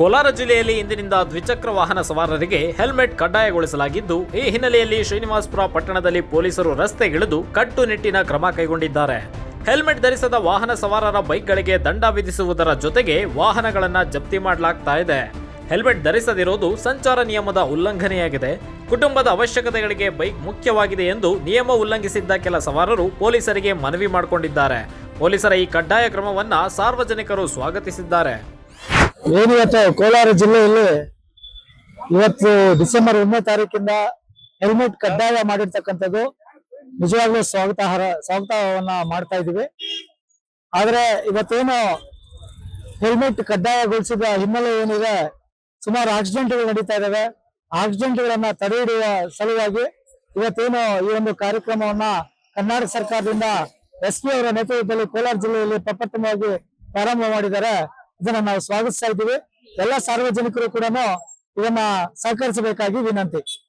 ಕೋಲಾರ ಜಿಲ್ಲೆಯಲ್ಲಿ ಇಂದಿನಿಂದ ದ್ವಿಚಕ್ರ ವಾಹನ ಸವಾರರಿಗೆ ಹೆಲ್ಮೆಟ್ ಕಡ್ಡಾಯಗೊಳಿಸಲಾಗಿದ್ದು, ಈ ಹಿನ್ನೆಲೆಯಲ್ಲಿ ಶ್ರೀನಿವಾಸಪುರ ಪಟ್ಟಣದಲ್ಲಿ ಪೊಲೀಸರು ರಸ್ತೆಗಿಳಿದು ಕಟ್ಟುನಿಟ್ಟಿನ ಕ್ರಮ ಕೈಗೊಂಡಿದ್ದಾರೆ. ಹೆಲ್ಮೆಟ್ ಧರಿಸದ ವಾಹನ ಸವಾರರ ಬೈಕ್ಗಳಿಗೆ ದಂಡ ವಿಧಿಸುವುದರ ಜೊತೆಗೆ ವಾಹನಗಳನ್ನು ಜಪ್ತಿ ಮಾಡಲಾಗ್ತಾ ಇದೆ. ಹೆಲ್ಮೆಟ್ ಧರಿಸದಿರೋದು ಸಂಚಾರ ನಿಯಮದ ಉಲ್ಲಂಘನೆಯಾಗಿದೆ. ಕುಟುಂಬದ ಅವಶ್ಯಕತೆಗಳಿಗೆ ಬೈಕ್ ಮುಖ್ಯವಾಗಿದೆ ಎಂದು ನಿಯಮ ಉಲ್ಲಂಘಿಸಿದ್ದ ಕೆಲ ಸವಾರರು ಪೊಲೀಸರಿಗೆ ಮನವಿ ಮಾಡಿಕೊಂಡಿದ್ದಾರೆ. ಪೊಲೀಸರ ಈ ಕಡ್ಡಾಯ ಕ್ರಮವನ್ನು ಸಾರ್ವಜನಿಕರು ಸ್ವಾಗತಿಸಿದ್ದಾರೆ. ಏನು ಕೋಲಾರ ಜಿಲ್ಲೆಯಲ್ಲಿ ಇವತ್ತು ಡಿಸೆಂಬರ್ ಒಂದನೇ ತಾರೀಕಿಂದ ಹೆಲ್ಮೆಟ್ ಕಡ್ಡಾಯ ಮಾಡಿರ್ತಕ್ಕಂಥದ್ದು ನಿಜವಾಗ್ಲೂ ಸ್ವಾಗತಾರ್ಹ ಸ್ವಾಗತವನ್ನ ಮಾಡ್ತಾ ಇದೀವಿ ಆದ್ರೆ ಇವತ್ತೇನು ಹೆಲ್ಮೆಟ್ ಕಡ್ಡಾಯಗೊಳಿಸಿದ ಹಿನ್ನೆಲೆ ಏನಿದೆ, ಸುಮಾರು ಆಕ್ಸಿಡೆಂಟ್ಗಳು ನಡೀತಾ ಇದಾವೆ ಆಕ್ಸಿಡೆಂಟ್ಗಳನ್ನ ತಡೆ ಹಿಡಿಯುವ ಸಲುವಾಗಿ ಇವತ್ತೇನು ಈ ಒಂದು ಕಾರ್ಯಕ್ರಮವನ್ನ ಕರ್ನಾಟಕ ಸರ್ಕಾರದಿಂದ ಎಸ್ ಪಿ ಅವರ ನೇತೃತ್ವದಲ್ಲಿ ಕೋಲಾರ ಜಿಲ್ಲೆಯಲ್ಲಿ ಪ್ರಪ್ರಥಮವಾಗಿ ಪ್ರಾರಂಭ ಮಾಡಿದ್ದಾರೆ. ಇದನ್ನ ನಾವು ಸ್ವಾಗತಿಸ್ತಾ ಇದ್ದೀವಿ. ಎಲ್ಲ ಸಾರ್ವಜನಿಕರು ಕೂಡ ಇದನ್ನ ಸಹಕರಿಸಬೇಕಾಗಿ ವಿನಂತಿ.